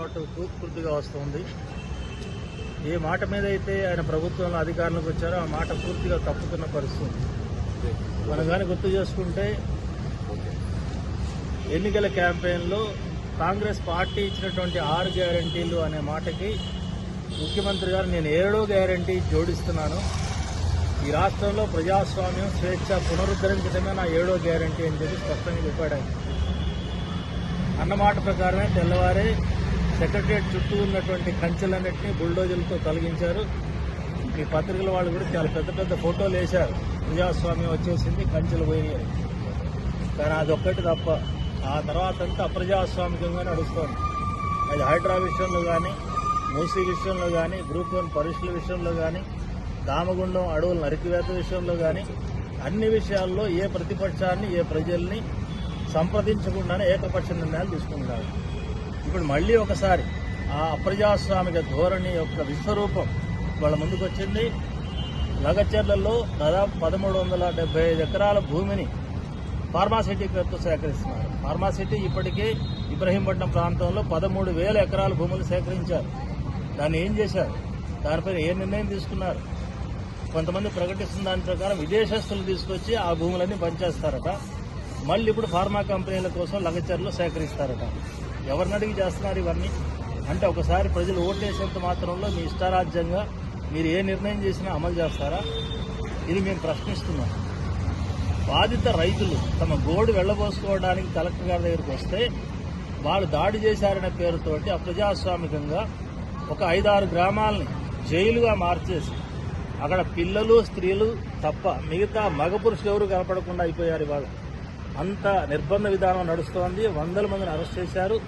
పాటు పూర్తిగా వస్తుంది. ఏ మాట మీద అయితే ఆయన ప్రభుత్వంలో అధికారంలోకి వచ్చారో ఆ మాట పూర్తిగా తప్పుతున్న పరిస్థితి మనం కానీ గుర్తు చేసుకుంటే ఎన్నికల క్యాంపెయిన్లో కాంగ్రెస్ పార్టీ ఇచ్చినటువంటి ఆరు గ్యారంటీలు అనే మాటకి ముఖ్యమంత్రి గారు నేను ఏడో గ్యారంటీ జోడిస్తున్నాను. ఈ రాష్ట్రంలో ప్రజాస్వామ్యం స్వేచ్ఛ పునరుద్ధరించడమే నా ఏడో గ్యారంటీ అని చెప్పి స్పష్టంగా చెప్పాడు అన్నమాట ప్రకారమే తెల్లవారే సెక్రటరియట్ చుట్టూ ఉన్నటువంటి కంచెలన్నింటినీ బుల్డోజర్లతో తొలగించారు. ఈ పత్రికల వాళ్ళు కూడా చాలా పెద్ద పెద్ద ఫోటోలు వేశారు. ప్రజాస్వామ్యం వచ్చేసింది కంచెలు పోయినాయి. కానీ అదొక్కటి తప్ప ఆ తర్వాత అంతా అప్రజాస్వామికంగా నడుస్తుంది. అది హైడ్రా విషయంలో కానీ మూసీ విషయంలో కానీ గ్రూప్ వన్ పరీక్షల విషయంలో కానీ దామగుండం అడవుల నరికివేత విషయంలో కానీ అన్ని విషయాల్లో ఏ ప్రతిపక్షాన్ని ఏ ప్రజల్ని సంప్రదించకుండానే ఏకపక్ష నిర్ణయాలు తీసుకుంటున్నారు. ఇప్పుడు మళ్ళీ ఒకసారి ఆ అప్రజాస్వామిక ధోరణి యొక్క విశ్వరూపం వాళ్ళ ముందుకు వచ్చింది. లగచర్లలో దాదాపు పదమూడు వందల డెబ్బై ఐదు ఎకరాల భూమిని ఫార్మాసిటీ పేరుతో సేకరిస్తున్నారు. ఫార్మాసిటీ ఇప్పటికే ఇబ్రహీంపట్నం ప్రాంతంలో పదమూడు వేల ఎకరాల భూములు సేకరించారు. దాన్ని ఏం చేశారు? దానిపైన ఏ నిర్ణయం తీసుకున్నారు? కొంతమంది ప్రకటిస్తున్న దాని ప్రకారం విదేశస్తులు తీసుకొచ్చి ఆ భూములన్నీ పనిచేస్తారట. మళ్ళీ ఇప్పుడు ఫార్మా కంపెనీల కోసం లగచర్లు సేకరిస్తారట. ఎవరిని అడిగి చేస్తున్నారు ఇవన్నీ? అంటే ఒకసారి ప్రజలు ఓటేసేంత మాత్రంలో మీ ఇష్టారాజ్యంగా మీరు ఏ నిర్ణయం చేసినా అమలు చేస్తారా? ఇది మేము ప్రశ్నిస్తున్నాం. బాధిత రైతులు తమ గోడు వెళ్ళబోసుకోవడానికి కలెక్టర్ గారి దగ్గరికి వస్తే వాళ్ళు దాడి చేశారనే పేరుతోటి అప్రజాస్వామికంగా ఒక ఐదారు గ్రామాలని జైలుగా మార్చేసి అక్కడ పిల్లలు స్త్రీలు తప్ప మిగతా మగ పురుషులు ఎవరు కనపడకుండా అయిపోయారు ఇవాళ. అంత నిర్బంధ విధానం నడుస్తోంది. వందల మందిని అరెస్ట్ చేశారు.